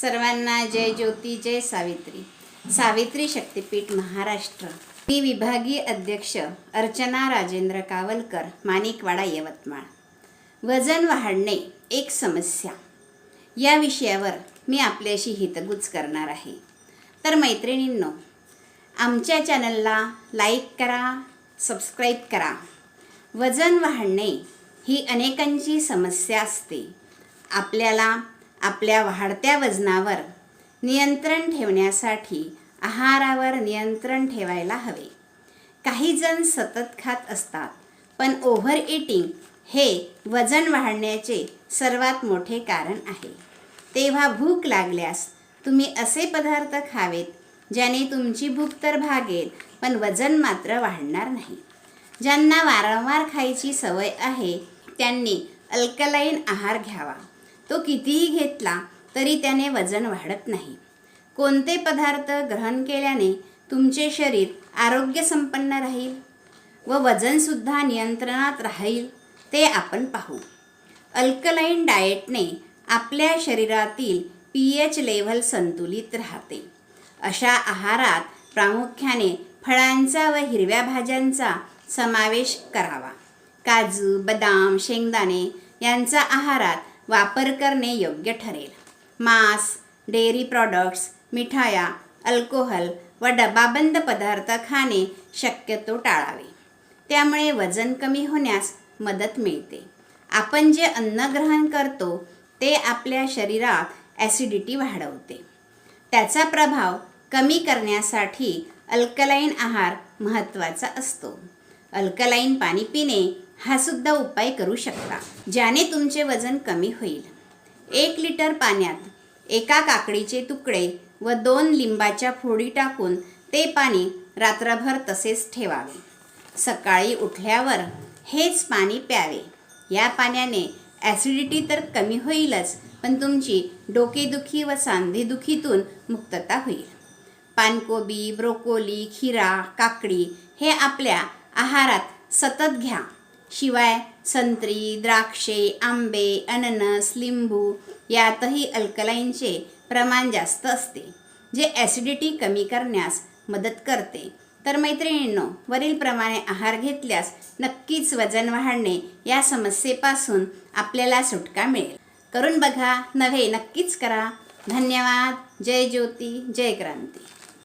सर्वांना जय ज्योती जय सावित्री. सावित्री शक्तीपीठ महाराष्ट्र. मी विभागीय अध्यक्ष अर्चना राजेंद्र कावलकर माणिकवाडा यवतमाळ. वजन वाढणे एक समस्या. या विषयावर मी आपल्याशी हितगुज करणार आहे. तर मैत्रिणींनो आमच्या चॅनलला लाईक करा सबस्क्राईब करा. वजन वाढणे ही अनेकांची समस्या असते. आपल्याला आपल्या वाढत्या वजनावर नियंत्रण ठेवण्यासाठी आहारावर नियंत्रण ठेवायला हवे. काही जण सतत खात असतात पण ओव्हर इटिंग हे वजन वाढण्याचे सर्वात मोठे कारण आहे. तेव्हा भूक लागल्यास तुम्ही असे पदार्थ खावेत ज्याने तुमची भूक तर भागेल पण वजन मात्र वाढणार नाही. ज्यांना वारंवार खायची सवय आहे त्यांनी अल्कलाईन आहार घ्यावा. तो कितीही घेतला तरी त्याने वजन वाढत नाही. कोणते पदार्थ ग्रहण केल्याने तुमचे शरीर आरोग्यसंपन्न राहील व वजनसुद्धा नियंत्रणात राहील ते आपण पाहू. अल्कलाईन डाएटने आपल्या शरीरातील पी एच लेव्हल संतुलित राहते. अशा आहारात प्रामुख्याने फळांचा व हिरव्या भाज्यांचा समावेश करावा. काजू बदाम शेंगदाणे यांचा आहारात वापर करणे योग्य ठरेल. मांस डेअरी प्रॉडक्ट्स मिठाया अल्कोहोल व डबाबंद पदार्थ खाणे शक्यतो टाळावे. त्यामुळे वजन कमी होण्यास मदत मिळते. आपण जे अन्न ग्रहण करतो ते आपल्या शरीरात ॲसिडिटी वाढवते. त्याचा प्रभाव कमी करण्यासाठी अल्कलाईन आहार महत्त्वाचा असतो. अल्कलाईन पाणी पिणे हा सुद्धा उपाय करू शकता ज्याने तुमचे वजन कमी होईल. एक लिटर पाण्यात एका काकडीचे तुकडे व दोन लिंबाच्या फोडी टाकून ते पाणी रात्रभर तसेच ठेवावे. सकाळी उठल्यावर हेच पाणी प्यावे. या पाण्याने ॲसिडिटी तर कमी होईलच पण तुमची डोकेदुखी व सांधेदुखीतून मुक्तता होईल. पानकोबी ब्रोकोली खिरा काकडी हे आपल्या आहारात सतत घ्या. शिवाय संत्री द्राक्षे आंबे अननस लिंबू यातही अल्कलाईनचे प्रमाण जास्त असते जे ॲसिडिटी कमी करण्यास मदत करते. तर मैत्रिणींनो वरीलप्रमाणे आहार घेतल्यास नक्कीच वजन वाढणे या समस्येपासून आपल्याला सुटका मिळेल. करून बघा नव्हे नक्कीच करा. धन्यवाद. जय ज्योती जय क्रांती.